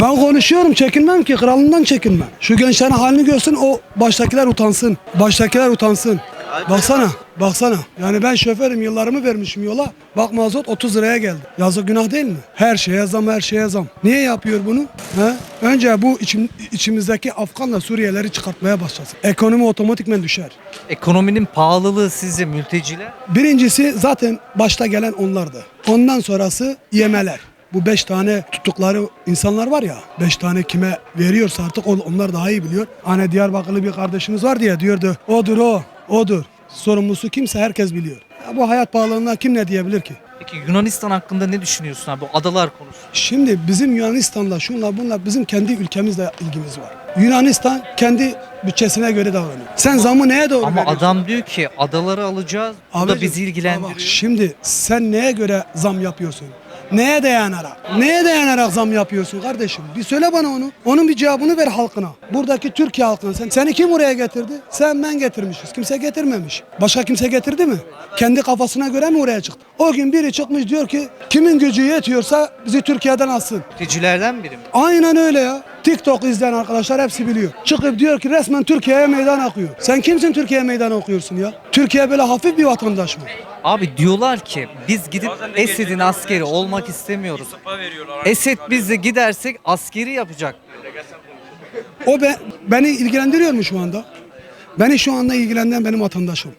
Ben konuşuyorum çekinmem ki kralından çekinmem. Şu gençlerin halini görsün o baştakiler utansın. Baştakiler utansın. Baksana, baksana. Yani ben şoförüm yıllarımı vermişim yola. Bak mazot 30 liraya geldi. Yazık günah değil mi? Her şeye zam, her şeye zam. Niye yapıyor bunu? He? Önce bu içim, içimizdeki Afganla Suriyelileri çıkartmaya başlasın. Ekonomi otomatikmen düşer. Ekonominin pahalılığı sizce mülteciler? Birincisi zaten başta gelen onlardı. Ondan sonrası yemeler. Bu beş tane tuttukları insanlar var ya, beş tane kime veriyorsa artık onlar daha iyi biliyor. Hani Diyarbakırlı bir kardeşimiz var diye diyordu, odur o, odur. Sorumlusu kimse herkes biliyor. Ya bu hayat pahalılığına kim ne diyebilir ki? Peki Yunanistan hakkında ne düşünüyorsun abi? Bu adalar konusu. Şimdi bizim Yunanistan'la şunla bunla bizim kendi ülkemizle ilgimiz var. Yunanistan kendi bütçesine göre davranıyor. Sen zamı neye doğru Ama veriyorsun? adam diyor ki adaları alacağız. Bu da bizi ilgilendiriyor. Bak şimdi sen neye göre zam yapıyorsun? Neye dayanarak? Neye dayanarak zam yapıyorsun kardeşim? Bir söyle bana onu. Onun bir cevabını ver halkına. Buradaki Türkiye halkına. Sen, seni kim buraya getirdi? Sen ben getirmişiz. Kimse getirmemiş. Başka kimse getirdi mi? Kendi kafasına göre mi oraya çıktı? O gün biri çıkmış diyor ki kimin gücü yetiyorsa bizi Türkiye'den alsın. Mültecilerden biri mi? Aynen öyle ya. TikTok izleyen arkadaşlar hepsi biliyor. Çıkıp diyor ki resmen Türkiye'ye meydan akıyor. Sen kimsin Türkiye'ye meydan okuyorsun ya? Türkiye böyle hafif bir vatandaş mı? Abi diyorlar ki biz gidip Esed'in askeri olmak istemiyoruz. Esed biz de gidersek askeri yapacak. O be, beni ilgilendiriyor mu şu anda? Beni şu anda ilgilendiren benim vatandaşım.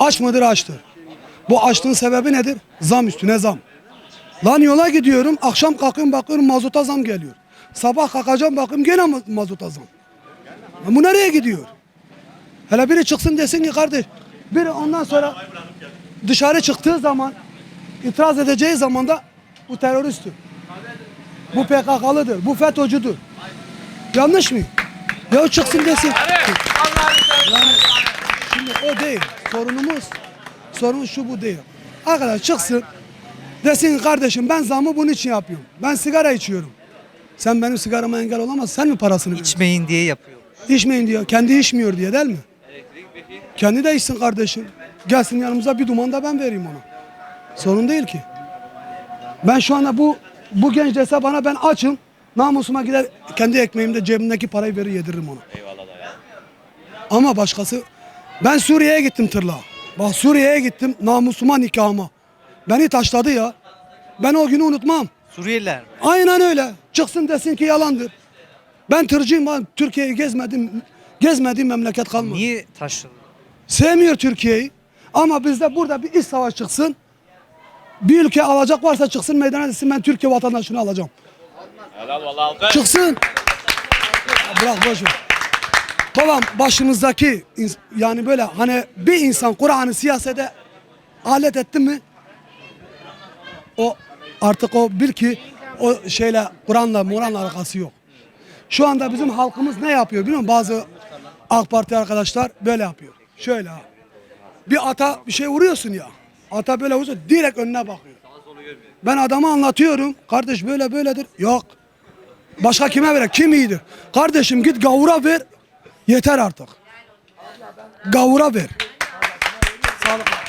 Aç mıdır açtır. Bu açlığın sebebi nedir? Zam üstüne zam. Lan yola gidiyorum, akşam kalkıyorum bakıyorum mazota zam geliyor. Sabah kalkacağım bakıyorum gene ma- mazota zam. Ya bu nereye gidiyor? Hele biri çıksın desin ki kardeş, biri ondan sonra dışarı çıktığı zaman, itiraz edeceği zaman da bu teröristtir. Bu PKK'lıdır, bu FETÖ'cüdür. Yanlış mı? Ya çıksın desin. Yani şimdi o değil. Sorunumuz, sorun şu bu değil. Arkadaş çıksın. Desin kardeşim ben zamı bunun için yapıyorum. Ben sigara içiyorum. Sen benim sigarama engel olamazsın. Sen mi parasını veriyorsun? İçmeyin diye yapıyor. İçmeyin diyor. Kendi içmiyor diye değil mi? Kendi de içsin kardeşim. Gelsin yanımıza bir duman da ben vereyim ona. Sorun değil ki. Ben şu anda bu bu genç dese bana ben açım. Namusuma gider kendi ekmeğimde cebimdeki parayı verir yediririm ona. Ama başkası ben Suriye'ye gittim tırla. Bak Suriye'ye gittim namusuma nikahıma. Beni taşladı ya. Ben o günü unutmam. Suriyeliler mi? Aynen öyle. Çıksın desin ki yalandır. Ben tırcıyım ben Türkiye'yi gezmedim. Gezmediğim memleket kalmadı. Niye taşladı? Sevmiyor Türkiye'yi. Ama bizde burada bir iç savaş çıksın. Bir ülke alacak varsa çıksın meydana desin ben Türkiye vatandaşını alacağım. Çıksın. Ya Bırak boş ver. Babam başımızdaki yani böyle hani bir insan Kur'an'ı siyasete alet etti mi o artık o bil ki o şeyle Kur'an'la Muran'la alakası yok. Şu anda bizim halkımız ne yapıyor biliyor musun? Bazı AK Parti arkadaşlar böyle yapıyor. Şöyle. Bir ata bir şey vuruyorsun ya. Ata böyle vuruyorsun direkt önüne bakıyor. Ben adama anlatıyorum. Kardeş böyle böyledir. Yok. Başka kime verir? Kim iyidir? Kardeşim git gavura ver. Yeter artık. Gavura ver. Sağlık.